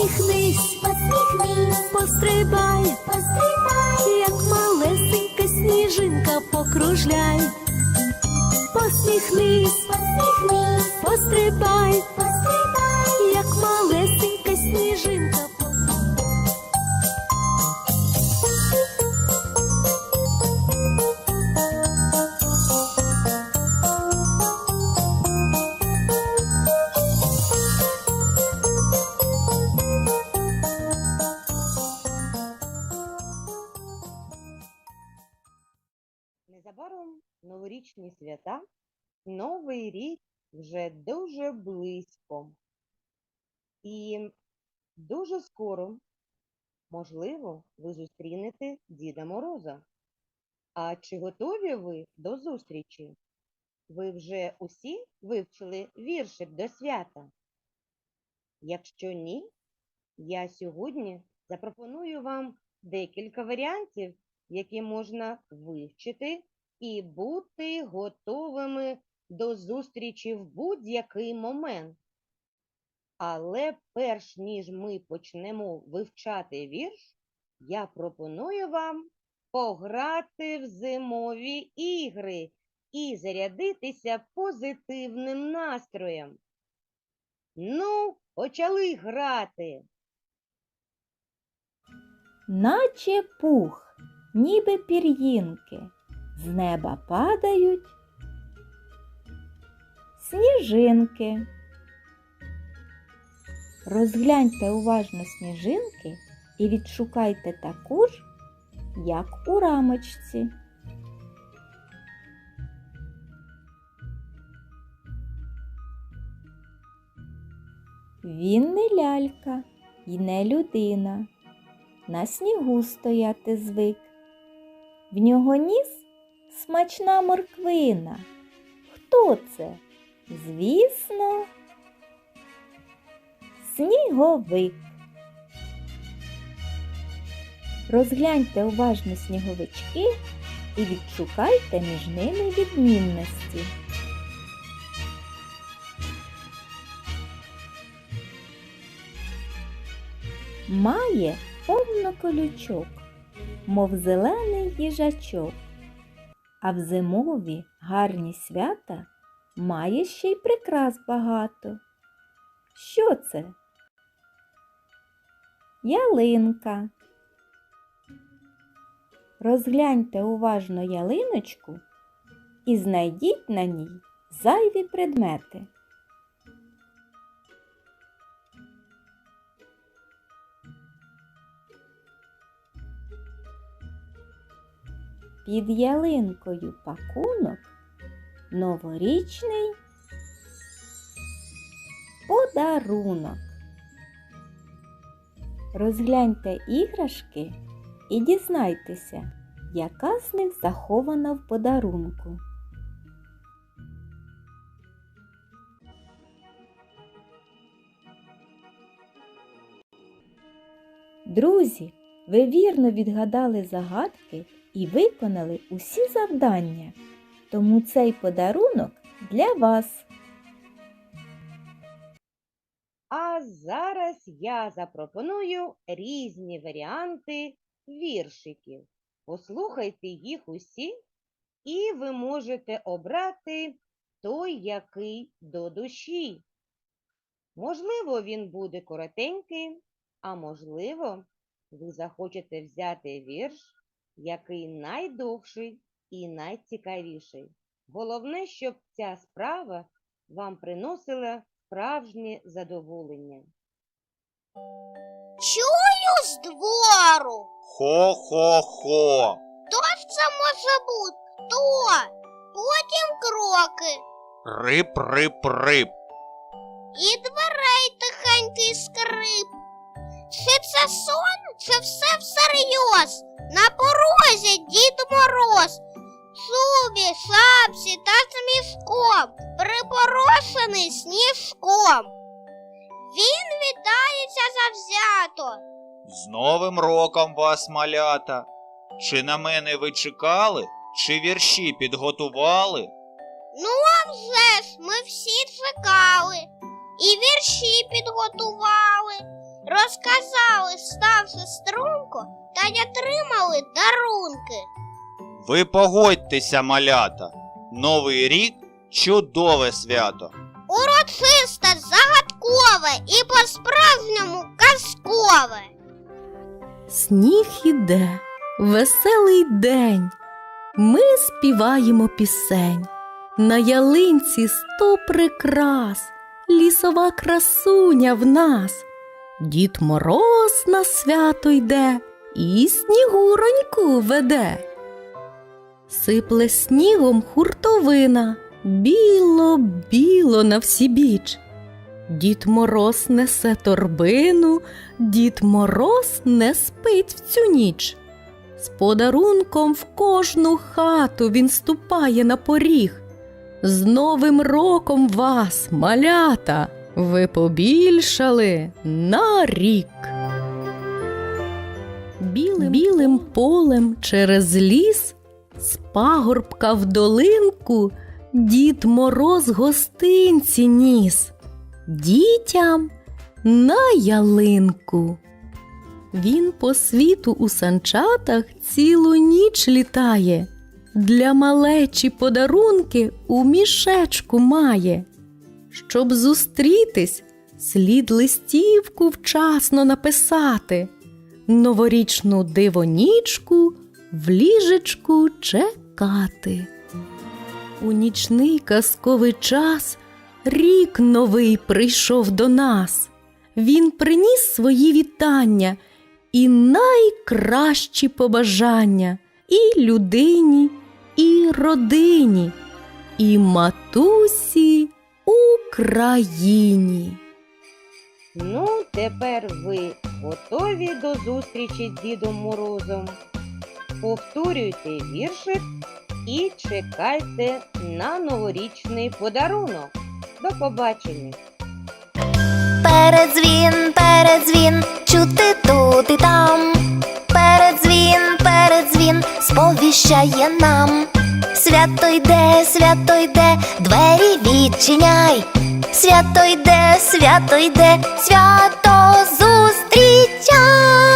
Посміхнись, посміхнись, пострибай, новорічні свята, Новий рік вже дуже близько. І дуже скоро, можливо, ви зустрінете Діда Мороза. А чи готові ви до зустрічі? Ви вже усі вивчили віршик до свята? Якщо ні, я сьогодні запропоную вам декілька варіантів, які можна вивчити і бути готовими до зустрічі в будь-який момент. Але перш ніж ми почнемо вивчати вірш, я пропоную вам пограти в зимові ігри і зарядитися позитивним настроєм. Ну, почали грати. наче пух, ніби пір'їнки, з неба падають сніжинки. Розгляньте уважно сніжинки і відшукайте таку ж, як у рамочці. Він не лялька і не людина на снігу стояти звик. В нього ніс смачна морквина. Хто це? Звісно, сніговик. Розгляньте уважно сніговички і відшукайте між ними відмінності. Має повно колючок, мов зелений їжачок. А в зимові гарні свята має ще й прикрас багато. Що це? Ялинка. Розгляньте уважно ялиночку і знайдіть на ній зайві предмети. Під ялинкою пакунок новорічний подарунок. Розгляньте іграшки і дізнайтеся, яка з них захована в подарунку. Друзі, ви вірно відгадали загадки і виконали усі завдання. Тому цей подарунок для вас. А зараз я запропоную різні варіанти віршиків. Послухайте їх усі, і ви можете обрати той, який до душі. Можливо, він буде коротенький, а можливо, ви захочете взяти вірш, який найдовший і найцікавіший. Головне, щоб ця справа вам приносила справжнє задоволення. чую з двору. Хо-хо-хо. Хто ж це може бути? Хто? Потім кроки. Рип-рип-рип. І дверей тихенький скрип. Чи це сон, чи все всерйоз? На порозі Дід Мороз. Субі, шапці та з мішком, припорошений сніжком. Він вітається завзято. З Новим роком вас, малята. Чи на мене ви чекали, чи вірші підготували? Ну, а вже ж ми всі чекали, і вірші підготували, розказали ставши струнко та й отримали дарунки. Ви погодьтеся, малята. Новий рік чудове свято. Урочисте, загадкове і по-справжньому казкове. Сніг іде, веселий день. Ми співаємо пісень. На ялинці сто прикрас, лісова красуня в нас. Дід Мороз на свято йде і снігуроньку веде. Сипле снігом хуртовина, біло, біло на всі біч. Дід Мороз несе торбину, Дід Мороз не спить в цю ніч. З подарунком в кожну хату він ступає на поріг. З Новим роком вас, малята, ви побільшали на рік. Білим, білим полем через ліс, з пагорбка в долинку, Дід Мороз гостинці ніс дітям на ялинку. Він по світу у санчатах цілу ніч літає. Для малечі подарунки у мішечку має. Щоб зустрітись, слід листівку вчасно написати, новорічну дивонічку в ліжечку чекати. У нічний казковий час рік новий прийшов до нас. Він приніс свої вітання і найкращі побажання і людині, і родині, і матусі Україні. Ну, тепер ви готові до зустрічі з Дідом Морозом. Повторюйте віршик і чекайте на новорічний подарунок. До побачення! Передзвін, передзвін, чути тут і там. Передзвін, передзвін, сповіщає нам. Свято йде, свято йде, двері відчиняй. Свято йде, свято йде, свято зустрічай.